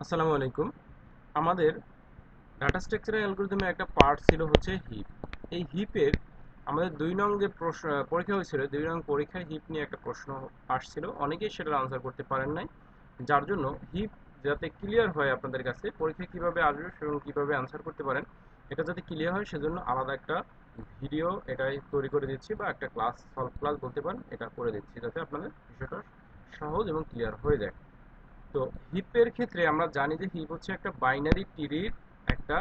আসসালামু আলাইকুম। আমাদের ডাটা স্ট্রাকচার অ্যালগরিদমে একটা পার্ট ছিল হচ্ছে হিপ এই হিপের আমাদের দুই নং যে পরীক্ষা হয়েছিল, দুই নং পরীক্ষায় হিপ নিয়ে একটা প্রশ্ন আসছিল। অনেকেই সেটার আনসার করতে পারেন নাই। যার জন্য হিপ যাতে ক্লিয়ার হয় আপনাদের কাছে পরীক্ষায় কীভাবে আসবে সেরকম কীভাবে আনসার করতে পারেন, এটা যাতে ক্লিয়ার হয় সেজন্য আলাদা একটা ভিডিও এটাই তৈরি করে দিচ্ছি বা একটা ক্লাস সলভ ক্লাস বলতে পারেন, এটা করে দিচ্ছি যাতে আপনাদের বিষয়টা সহজ এবং ক্লিয়ার হয়ে যায়। তো হিপের ক্ষেত্রে আমরা জানি যে হিপ হচ্ছে একটা বাইনারি ট্রির একটা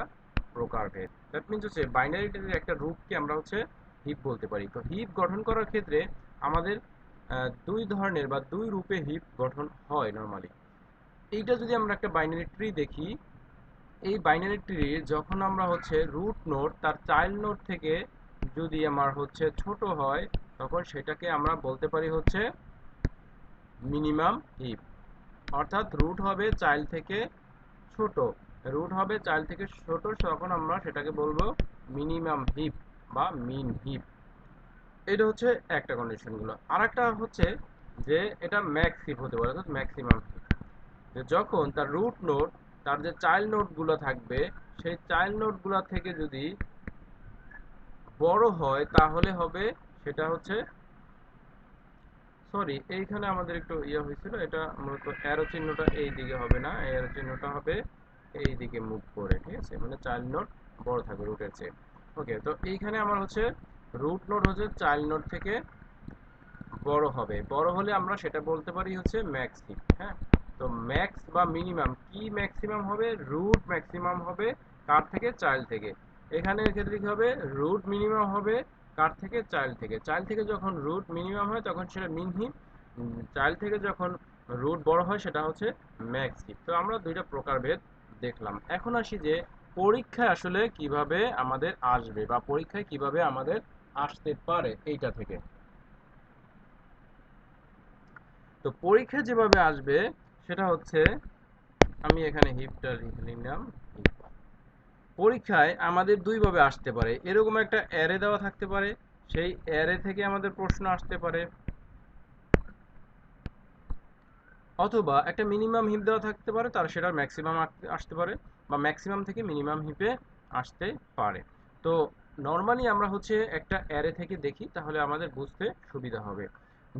প্রকারভেদ। দ্যাট মিনস হচ্ছে বাইনারি ট্রির একটা রূপকে আমরা হচ্ছে হিপ বলতে পারি। তো হিপ গঠন করার ক্ষেত্রে আমাদের দুই ধরনের বা দুই রূপে হিপ গঠন হয় নর্মালি এইটা যদি আমরা একটা বাইনারি ট্রি দেখি, এই বাইনারি ট্রি যখন আমরা হচ্ছে রুট নোট তার চাইল্ড নোট থেকে যদি আমার হচ্ছে ছোট হয়, তখন সেটাকে আমরা বলতে পারি হচ্ছে মিনিমাম হিপ অর্থাৎ রুট হবে চাইল্ড থেকে ছোট। রুট হবে চাইল্ড থেকে ছোট, তখন আমরা সেটাকে বলব মিনিমাম হিপ বা মিন হিপ এটা হচ্ছে একটা কন্ডিশনগুলো আর একটা হচ্ছে যে এটা ম্যাক্স হিপ হতে পারে, অর্থাৎ ম্যাক্সিমাম হিপ যে যখন তার রুট নোট তার যে চাইল্ড নোটগুলো থাকবে, সেই চাইল্ড নোটগুলো থেকে যদি বড় হয়, তাহলে হবে সেটা হচ্ছে সরি এইখানে আমাদের একটু ইয়ে হয়েছিল, এটা মূলত অ্যারো চিহ্নটা এই দিকে হবে না অ্যারো চিহ্নটা হবে এই দিকে মুভ করে, ঠিক আছে? মানে চাইল্ড নোট বড় থাকবে রুটের চেয়ে। ওকে তো এইখানে আমার হচ্ছে রুট নোট হচ্ছে চাইল্ড নোট থেকে বড় হবে। বড় হলে আমরা সেটা বলতে পারি হচ্ছে ম্যাক্স হ্যাঁ? তো ম্যাক্স বা মিনিমাম কি ম্যাক্সিমাম হবে? রুট ম্যাক্সিমাম হবে কার থেকে চাইল্ড থেকে। এখানে ক্ষেত্রে কি হবে? রুট মিনিমাম হবে কার থেকে? চাইল্ড থেকে। চাইল্ড থেকে যখন রুট মিনিমাম হয়, তখন সেটা মিন হিপ চাইল্ড থেকে যখন রুট বড় হয়, সেটা হচ্ছে ম্যাক্স হিপ তো আমরা দুইটা প্রকারভেদ দেখলাম। এখন আসি যে পরীক্ষায় আসলে কীভাবে আমাদের আসবে বা পরীক্ষায় কীভাবে আমাদের আসতে পারে এইটা থেকে। তো পরীক্ষা যেভাবে আসবে, সেটা হচ্ছে আমি এখানে হিপটা লিখে নিলাম। পরীক্ষায় আমাদের দুইভাবে আসতে পারে। এরকম একটা অ্যারে দেওয়া থাকতে পারে, সেই অ্যারে থেকে আমাদের প্রশ্ন আসতে পারে। অথবা একটা মিনিমাম হিপ দেওয়া থাকতে পারে, তার সেটার ম্যাক্সিমাম আসতে পারে বা ম্যাক্সিমাম থেকে মিনিমাম হিপে আসতে পারে। তো নর্মালি আমরা হচ্ছে একটা অ্যারে থেকে দেখি, তাহলে আমাদের বুঝতে সুবিধা হবে।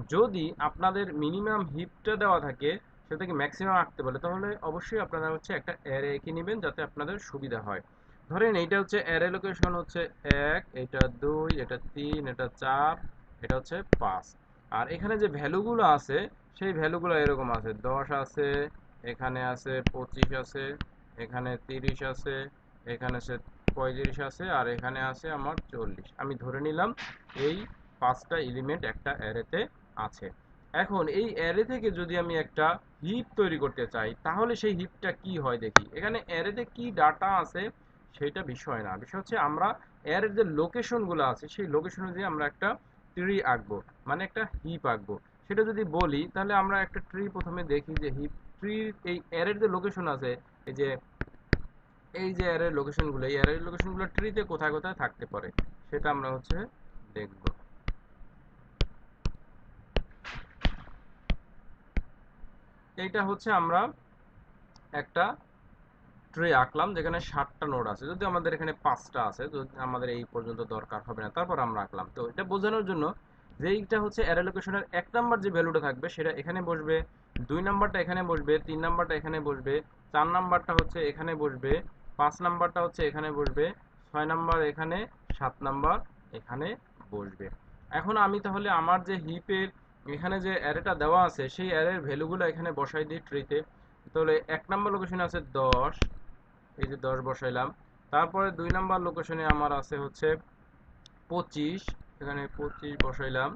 যদি আপনাদের মিনিমাম হিপটা দেওয়া থাকে, সেটাকে ম্যাক্সিমাম আঁকতে পারে তাহলে অবশ্যই আপনারা হচ্ছে একটা অ্যারে এঁকে নেবেন, যাতে আপনাদের সুবিধা হয়। ধরেন এইটা হচ্ছে অ্যারে লোকেশন হচ্ছে এক, এটা দুই, এটা তিন, এটা চার, এটা হচ্ছে পাঁচ। আর এখানে যে ভ্যালুগুলো আছে, সেই ভ্যালুগুলো এরকম আছে। দশ আছে, এখানে আছে পঁচিশ আছে, এখানে তিরিশ আছে, এখানে সে পঁয়ত্রিশ আছে, আর এখানে আছে আমার চল্লিশ। আমি ধরে নিলাম এই পাঁচটা এলিমেন্ট একটা অ্যারেতে আছে। এখন এই অ্যারে থেকে যদি আমি একটা হিপ তৈরি করতে চাই, তাহলে সেই হিপটা কি হয় দেখি? এখানে অ্যারেতে কি ডাটা আছে সেটা বিষয় না। বিষয় হচ্ছে আমরা অ্যারের যে লোকেশনগুলো আছে, সেই লোকেশন দিয়ে আমরা একটা ট্রি আঁকবো মানে একটা হিপ আঁকবো। সেটা যদি বলি, তাহলে আমরা একটা ট্রি প্রথমে দেখি যে হিপ ট্রি এই অ্যারের যে লোকেশন আছে, এই যে এই যে অ্যারের লোকেশনগুলো এই অ্যারের লোকেশনগুলো ট্রিতে কোথায় কোথায় থাকতে পারে, সেটা আমরা হচ্ছে দেখব। এইটা হচ্ছে আমরা একটা ট্রে আঁকলাম, যেখানে ষাটটা নোট আছে। যদি আমাদের এখানে পাঁচটা আছে যদি আমাদের এই পর্যন্ত দরকার হবে না, তারপর আমরা আঁকলাম। তো এটা বোঝানোর জন্য যে এইটা হচ্ছে অ্যারে লোকেশনের এক নাম্বার যে ভ্যালুটা থাকবে, সেটা এখানে বসবে, দুই নাম্বারটা এখানে বসবে, তিন নাম্বারটা এখানে বসবে, চার নাম্বারটা হচ্ছে এখানে বসবে, পাঁচ নাম্বারটা হচ্ছে এখানে বসবে, ছয় নাম্বার এখানে, সাত নাম্বার এখানে বসবে। এখন আমি তাহলে আমার যে হিপের এখানে যে অ্যারেটা দেওয়া আছে, সেই অ্যারের ভ্যালুগুলো এখানে বসাই দিই ট্রিতে তাহলে এক নাম্বার লোকেশনে আছে দশ এই যে দশ বসাইলাম। তারপরে দুই নাম্বার লোকেশনে আমার আছে হচ্ছে পঁচিশ। এখানে পঁচিশ বসাইলাম।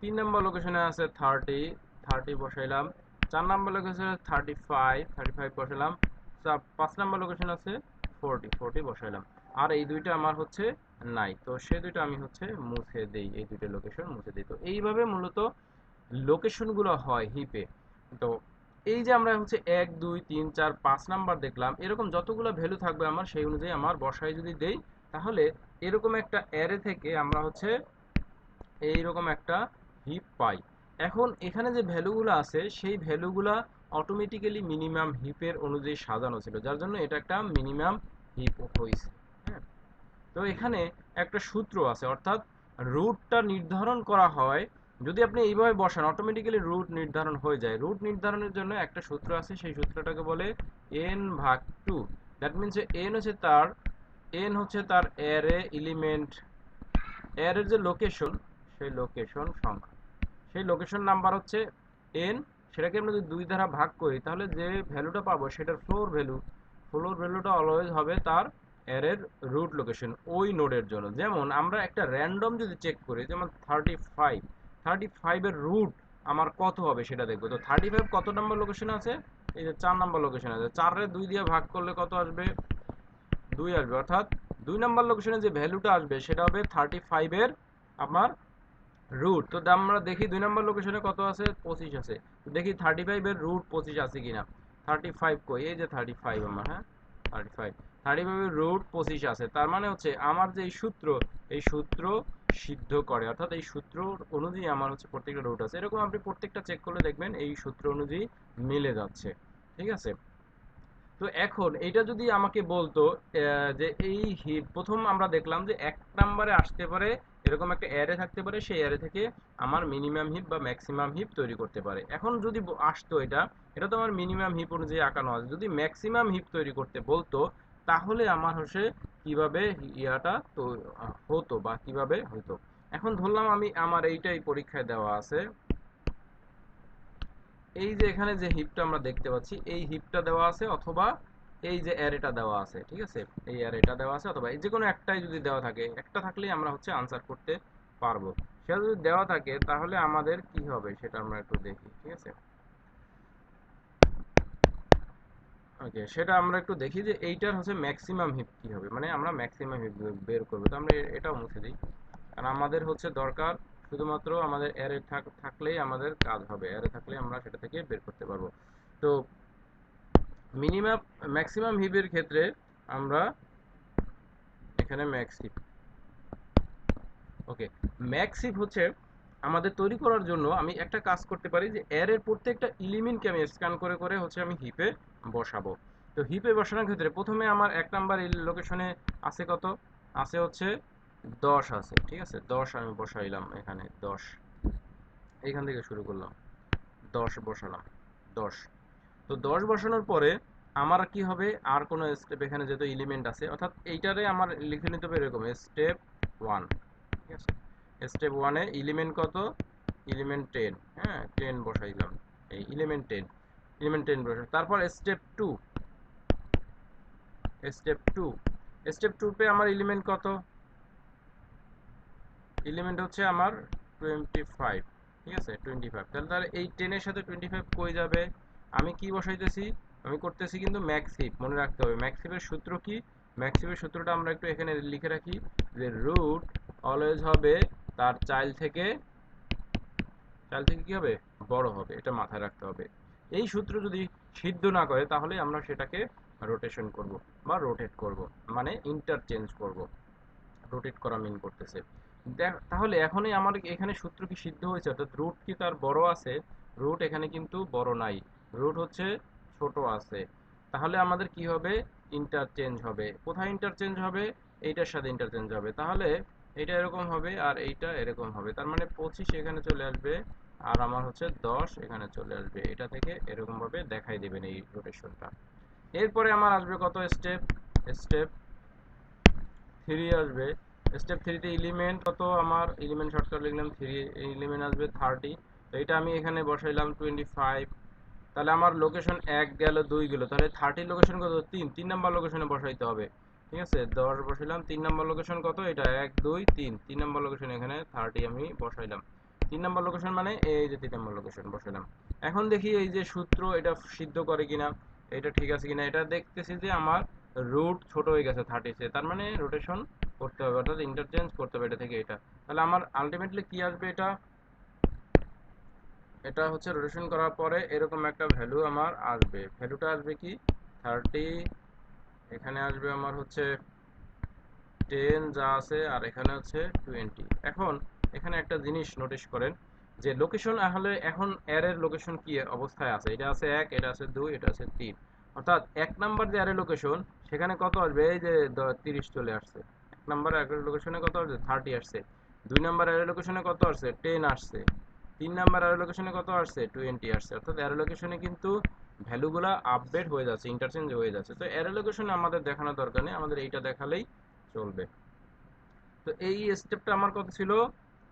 তিন নাম্বার লোকেশনে আছে থার্টি থার্টি বসাইলাম। চার নাম্বার লোকেশনে থার্টি ফাইভ থার্টি ফাইভ বসাইলাম পাঁচ নাম্বার লোকেশন আছে ফোরটি ফোরটি বসাইলাম। আর এই দুইটা আমার হচ্ছে নাই। তো সে দুইটা আমি হচ্ছে মুছে দেই। এই দুইটা লোকেশন মুছে দিই। তো এইভাবে মূলত লোকেশনগুলো হয় হিপে তো এই যে আমরা হচ্ছে এক, দুই, তিন, চার, পাঁচ নাম্বার দেখলাম, এরকম যতগুলো ভ্যালু থাকবে আমার, সেই অনুযায়ী আমার বসায় যদি দেই, তাহলে এরকম একটা অ্যারে থেকে আমরা হচ্ছে এইরকম একটা হিপ পাই। এখন এখানে যে ভ্যালুগুলো আছে, সেই ভ্যালুগুলা অটোমেটিক্যালি মিনিমাম হিপের অনুযায়ী সাজানো ছিল, যার জন্য এটা একটা মিনিমাম হিপ হয়েছে হ্যাঁ। তো এখানে একটা সূত্র আছে, অর্থাৎ রুটটা নির্ধারণ করা হয় যদি আপনি এইভাবে বসান অটোমেটিক্যালি রুট নির্ধারণ হয়ে যায়। রুট নির্ধারণের জন্য একটা সূত্র আছে, সেই সূত্রটাকে বলে এন ভাগ টু দ্যাট মিনস এন হচ্ছে তার এন হচ্ছে তার অ্যারে এলিমেন্ট অ্যারের যে লোকেশন সেই লোকেশন সংখ্যা সেই লোকেশন নাম্বার হচ্ছে এন সেটাকে আমরা যদি দুই দ্বারা ভাগ করি, তাহলে যে ভ্যালুটা পাবো, সেটার ফ্লোর ভ্যালু ফ্লোর ভ্যালুটা অলওয়েজ হবে তার অ্যারের রুট লোকেশন ওই নোডের জন্য। যেমন আমরা একটা র্যান্ডম যদি চেক করি, যেমন থার্টি ফাইভ থার্টি ফাইভের রুট আমার কত হবে সেটা দেখব। তো থার্টি ফাইভ কত নাম্বার লোকেশন আছে? এই যে চার নাম্বার লোকেশন আছে। চারের দুই দিয়ে ভাগ করলে কত আসবে? দুই আসবে। অর্থাৎ দুই নাম্বার লোকেশনে যে ভ্যালুটা আসবে সেটা হবে থার্টি ফাইভের আমার রুট তো আমরা দেখি দুই নাম্বার লোকেশনে কত আছে? পঁচিশ আছে। দেখি থার্টি ফাইভের রুট পঁচিশ আছে কিনা। থার্টি ফাইভ কই? এই যে থার্টি ফাইভ আমার হ্যাঁ? থার্টি ফাইভ থার্টি ফাইভের রুট পঁচিশ আছে। তার মানে হচ্ছে আমার যে এই সূত্র এই সূত্র সিদ্ধ করে। অর্থাৎ এই সূত্র অনুযায়ী আমার হচ্ছে প্রত্যেকটা রুট আছে। এরকম আপনি প্রত্যেকটা চেক করলে দেখবেন এই সূত্র অনুযায়ী মিলে যাচ্ছে। ঠিক আছে? তো এখন এটা যদি আমাকে বলতো যে এই প্রথম আমরা দেখলাম যে এক নাম্বারে আসতে পারে, এরকম একটা অ্যারে থাকতে পারে, সেই অ্যারে থেকে আমার মিনিমাম হিপ বা ম্যাক্সিমাম হিপ তৈরি করতে পারে। এখন যদি আসতো এটা এটা তো আমার মিনিমাম হিপ অনুযায়ী আঁকানো আছে। যদি ম্যাক্সিমাম হিপ তৈরি করতে বলতো, তাহলে আমার হচ্ছে কীভাবে ইয়াটা তো হতো বা কীভাবে হতো এখন ধরলাম আমি আমার এইটাই পরীক্ষায় দেওয়া আছে। এই যে এখানে যে হিপটা আমরা দেখতে পাচ্ছি, এই হিপটা দেওয়া আছে অথবা এই যে অ্যারেটা দেওয়া আছে, ঠিক আছে? এই অ্যারেটা দেওয়া আছে অথবা এই যে কোনো একটাই যদি দেওয়া থাকে, একটা থাকলেই আমরা হচ্ছে আনসার করতে পারব। সেটা যদি দেওয়া থাকে, তাহলে আমাদের কি হবে সেটা আমরা একটু দেখি, ঠিক আছে? ওকে সেটা আমরা একটু দেখি যে এইটার হচ্ছে ম্যাক্সিমাম হিপ কি হবে। মানে আমরা ম্যাক্সিমাম হিপ বের করব। তো আমরা এটাও মুছে দিই। কারণ আমাদের হচ্ছে দরকার শুধুমাত্র আমাদের অ্যারে থাকলেই আমাদের কাজ হবে। অ্যারে থাকলে আমরা সেটা থেকে বের করতে পারব। তো মিনিমাম ম্যাক্সিমাম হিপের ক্ষেত্রে আমরা এখানে max heap okay max heap হচ্ছে আমাদের তৈরি করার জন্য আমি একটা কাজ করতে পারি যে অ্যারের প্রত্যেকটা এলিমেন্টকে আমি স্ক্যান করে করে হচ্ছে আমি হিপে বসাবো। তো হিপে বসানোর ক্ষেত্রে প্রথমে আমার এক নাম্বার লোকেশনে আছে কত? আছে হচ্ছে দশ আছে, ঠিক আছে? দশ আমি বসাইলাম এখানে, দশ। এখান থেকে শুরু করলাম। দশ বসালাম, দশ। তো দশ বসানোর পরে আমার কি হবে? আর কোনো স্টেপ এখানে যেহেতু এলিমেন্ট আছে, অর্থাৎ এইটারে আমার লিখে নিতে হবে এরকম স্টেপ ওয়ান স্টেপ ওয়ানে এলিমেন্ট কত? এলিমেন্ট টেন হ্যাঁ টেন বসাইলাম। এই এলিমেন্ট টেন এলিমেন্ট টেন বসাই। তারপর step two step two step টুতে আমার এলিমেন্ট কত? এলিমেন্ট হচ্ছে আমার টোয়েন্টি ফাইভ ঠিক আছে? টোয়েন্টি ফাইভ তাহলে তাহলে এই টেনের সাথে টোয়েন্টি ফাইভ কই যাবে? আমি কি বসাইতেছি? আমি করতেছি কিন্তু ম্যাক্স হিপ মনে রাখতে হবে। ম্যাক্স হিপের সূত্র কি? ম্যাক্স হিপের সূত্রটা আমরা একটু এখানে লিখে রাখি যে রুট অলওয়েজ হবে তার চাইল্ড থেকে চাইল্ড থেকে কি হবে? বড় হবে, এটা মাথায় রাখতে হবে। এই সূত্র যদি সিদ্ধ না করে, তাহলে আমরা সেটাকে রোটেশন করব বা রোটেট করব মানে ইন্টারচেঞ্জ করব। রোটেট করা মিন করতেছে। তাহলে এখনই আমার এখানে সূত্র কি সিদ্ধ হয়েছে? অর্থাৎ রুট কি তার বড় আছে? রুট এখানে কিন্তু বড় নাই। রুট হচ্ছে ছোট আছে। তাহলে আমাদের কি হবে? ইন্টারচেঞ্জ হবে। কোথায় ইন্টারচেঞ্জ হবে? এইটার সাথে ইন্টারচেঞ্জ হবে। তাহলে এটা এরকম হবে আর এইটা এরকম হবে। তার মানে পঁচিশ এখানে চলে আসবে আর আমার হচ্ছে দশ এখানে চলে আসবে। এটা থেকে এরকম ভাবে দেখাই দেবেন এই রোটেশনটা এরপরে আমার আসবে কত? স্টেপ স্টেপ থ্রি আসবে। স্টেপ থ্রিতে এলিমেন্ট কত? আমার এলিমেন্ট শর্টকাট লিখলাম থ্রি এলিমেন্ট আসবে থার্টি তো এটা আমি এখানে বসাইলাম টোয়েন্টি ফাইভ তাহলে আমার লোকেশন এক গেল দুই গেল। তাহলে থার্টি লোকেশন কত? তিন। তিন নাম্বার লোকেশনে বসাইতে হবে। ঠিক আছে? দশ বসাইলাম, তিন নাম্বার লোকেশন কত? এটা এক, দুই, তিন। তিন নাম্বার লোকেশন এখানে থার্টি আমি বসাইলাম। তিন নাম্বার লোকেশন মানে এই যে তিন নাম্বার লোকেশন বসাইলাম। এখন দেখি এই যে সূত্র এটা সিদ্ধ করে কিনা, এটা ঠিক আছে কিনা? এটা দেখতেছি যে আমার রুট ছোট হয়ে গেছে থার্টিতে তার মানে রোটেশন করতে হবে, অর্থাৎ ইন্টারচেঞ্জ করতে হবে এটা থেকে এটা। তাহলে আমার আলটিমেটলি কি আসবে এটা? এটা হচ্ছে রোটেশন করার পরে এরকম একটা ভ্যালু আমার আসবে। ভ্যালুটা আসবে কি? থার্টি এখানে আসবে আমার হচ্ছে টেন যা আছে, আর এখানে হচ্ছে টোয়েন্টি এখন এখানে একটা জিনিস নোটিশ করেন, যে লোকেশন আসলে এখন অ্যারের লোকেশন কি অবস্থায় আছে? এটা আছে এক, এটা আছে দুই, এটা আছে তিন। অর্থাৎ এক নাম্বার যে অ্যারে লোকেশন সেখানে কত আসবে? এই যে তিরিশ চলে আসছে। এক নাম্বার অ্যারে লোকেশনে কত আসছে থার্টি আসছে। দুই নাম্বার অ্যারে লোকেশনে কত আসছে? টেন আসছে। তিন নাম্বার অ্যারে লোকেশনে কত আসছে? টোয়েন্টি আসছে। অর্থাৎ অ্যারে লোকেশনে কিন্তু ভ্যালুগুলো আপডেট হয়ে যাচ্ছে ইন্টারচেঞ্জ হয়ে যাচ্ছে। তো অ্যারে লোকেশনে আমাদের দেখানোর দরকার নেই, আমাদের এইটা দেখালেই চলবে। তো এই স্টেপটা আমার কত ছিল?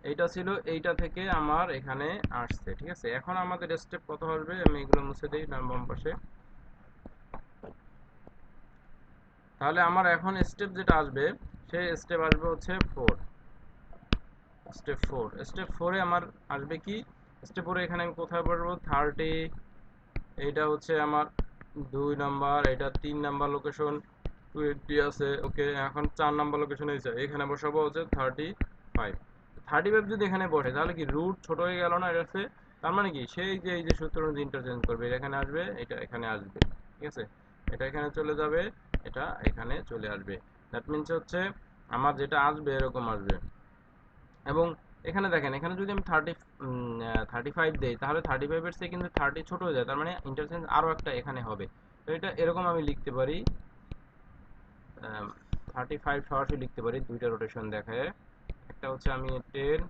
এইটা ছিল, এইটা থেকে আমার এখানে আসছে, ঠিক আছে? এখন আমাদের স্টেপ কত আসবে আমি এগুলো মুছে দিই ডান বাম পাশে। তাহলে আমার এখন স্টেপ যেটা আসবে, সেই স্টেপ আসবে হচ্ছে ফোর স্টেপ ফোর স্টেপ ফোরে আমার আসবে কি? স্টেপ ফোরে এখানে আমি কোথায় বসবো? থার্টি এইটা হচ্ছে আমার দুই নাম্বার এটা তিন নাম্বার লোকেশন টোয়েন্টি আছে, ওকে, এখন চার নাম্বার লোকেশনে এসে এখানে বসাবো হচ্ছে থার্টি ফাইভ থার্টি ফাইভ যদি এখানে বসে, তাহলে কি রুট ছোট হয়ে গেল না, এটা হচ্ছে, তার মানে কি সেই যে, এই যে সূত্র অনুযায়ী ইন্টারচেঞ্জ করবে, এটা এখানে আসবে, এটা এখানে আসবে, ঠিক আছে? এটা এখানে চলে যাবে, এটা এখানে চলে আসবে। দ্যাট মিনস হচ্ছে, আমার যেটা আসবে, এরকম আসবে। এবং এখানে দেখেন, এখানে যদি আমি থার্টি থার্টি ফাইভ দিই, তাহলে থার্টি ফাইভের চেয়ে কিন্তু থার্টি ছোট হয়ে যায়। তার মানে ইন্টারচেঞ্জ আরও একটা এখানে হবে। তো এটা এরকম আমি লিখতে পারি থার্টি ফাইভ সরাসরি লিখতে পারি, দুইটা রোটেশন দেখায় একটা হচ্ছে আমি টেন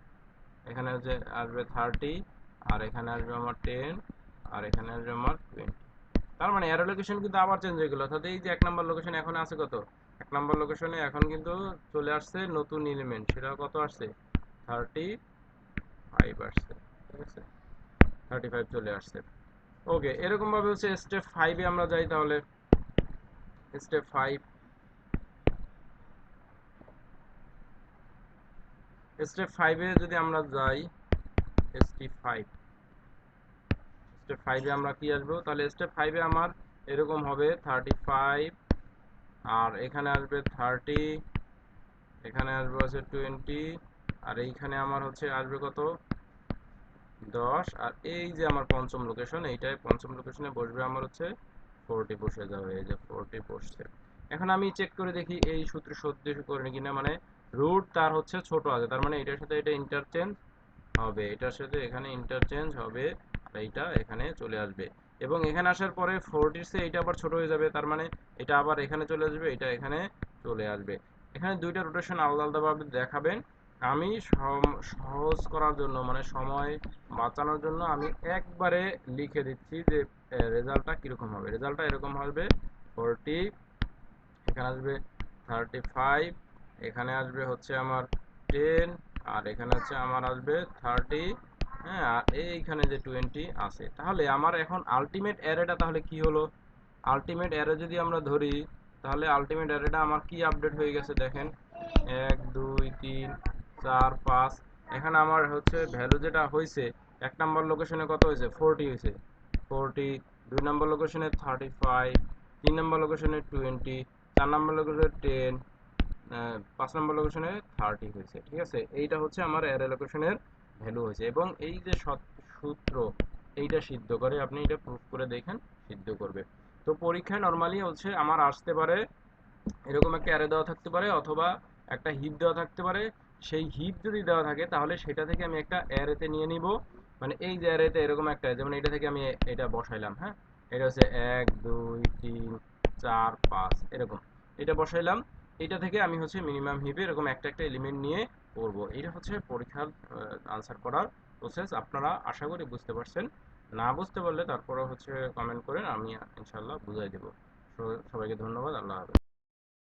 এখানে হচ্ছে আসবে থার্টি আর এখানে আসবে আমার টেন আর এখানে আসবে আমার টোয়েন্টি তার মানে অ্যারো লোকেশন কিন্তু আবার চেঞ্জ হয়ে গেলো। অর্থাৎ এই যে এক নাম্বার লোকেশন এখন আছে কত? এক নাম্বার লোকেশনে এখন কিন্তু চলে আসছে নতুন এলিমেন্ট সেটা কত আসছে? থার্টি ফাইভ আসছে থার্টি ফাইভ চলে আসছে। ওকে এরকম ভাবে হচ্ছে স্টেপ ফাইভে আমরা যাই তাহলে। স্টেপ ফাইভ স্টেপ ফাইভে যদি আমরা যাই স্টেপ ফাইভ স্টেপ ফাইভে আমরা কি আসব? তাহলে স্টেপ ফাইভে আমার এরকম হবে থার্টি ফাইভ আর এখানে আসবে থার্টি এখানে আসবে হচ্ছে টোয়েন্টি আর এইখানে আমার হচ্ছে আসবে কত? দশ। আর এই যে আমার পঞ্চম লোকেশন এইটাই পঞ্চম লোকেশনে বসবে আমার হচ্ছে ফোরটি বসে যাবে, এই যে ফোরটি বসছে এখন আমি চেক করে দেখি এই সূত্র সত্যি করে কিনা মানে রুট তার হচ্ছে ছোট আছে, তার মানে এটার সাথে এটা ইন্টারচেঞ্জ হবে, এটার সাথে এখানে ইন্টারচেঞ্জ হবে এইটা এখানে চলে আসবে। এবং এখানে আসার পরে ফোরটির সে এটা আবার ছোট হয়ে যাবে, তার মানে এটা আবার এখানে চলে আসবে, এটা এখানে চলে আসবে। এখানে দুইটা রোটেশন আলাদা আলাদাভাবে দেখাবেন। আমি সহজ করার জন্য মানে সময় বাঁচানোর জন্য আমি একবারে লিখে দিচ্ছি যে রেজাল্টটা কীরকম হবে। রেজাল্টটা এরকম হবে ফোরটি, এখানে আসবে থার্টি ফাইভ, এখানে আসবে হচ্ছে আমার টেন, আর এখানে হচ্ছে আমার আসবে থার্টি হ্যাঁ আর এইখানে যে টোয়েন্টি আছে। তাহলে আমার এখন আলটিমেট অ্যারেটা তাহলে কি হলো? আলটিমেট অ্যারে যদি আমরা ধরি, তাহলে আলটিমেট অ্যারেটা আমার কি আপডেট হয়ে গেছে দেখেন? এক, দুই, তিন চার, পাঁচ। এখানে আমার হচ্ছে ভ্যালু যেটা হয়েছে এক নম্বর লোকেশনে কত হয়েছে ফোরটি হয়েছে ফোরটি দুই নম্বর লোকেশনে থার্টি ফাইভ তিন নম্বর লোকেশনে টোয়েন্টি চার নম্বর লোকেশনে টেন পাঁচ নম্বর লোকেশনে থার্টি হয়েছে ঠিক আছে? এইটা হচ্ছে আমার অ্যারে লোকেশনের ভ্যালু হয়েছে এবং এই যে সূত্র, এইটা সিদ্ধ করে, আপনি এটা প্রুফ করে দেখেন, সিদ্ধ করবে। তো পরীক্ষায় নর্মালি হচ্ছে আমার আসতে পারে, এরকম একটা অ্যারে দেওয়া থাকতে পারে, অথবা একটা হিপ দেওয়া থাকতে পারে সেই হিপ যদি দেওয়া থাকে, তাহলে সেটা থেকে আমি একটা অ্যারেতে নিয়ে নিব। মানে এই যে অ্যারেতে এরকম একটা, যেমন এটা থেকে আমি এটা বসাইলাম হ্যাঁ? এটা হচ্ছে এক, দুই, তিন, চার, পাঁচ, এরকম। এটা বসাইলাম। এটা থেকে আমি হচ্ছে মিনিমাম হিপে এরকম একটা একটা এলিমেন্ট নিয়ে করব। এটা হচ্ছে পরীক্ষার আনসার করার প্রসেস আপনারা আশা করি বুঝতে পারছেন। না বুঝতে পারলে তারপরে হচ্ছে কমেন্ট করেন আমি ইনশাল্লাহ বুঝাই দেবো। সবাইকে ধন্যবাদ। আল্লাহ হাফেজ।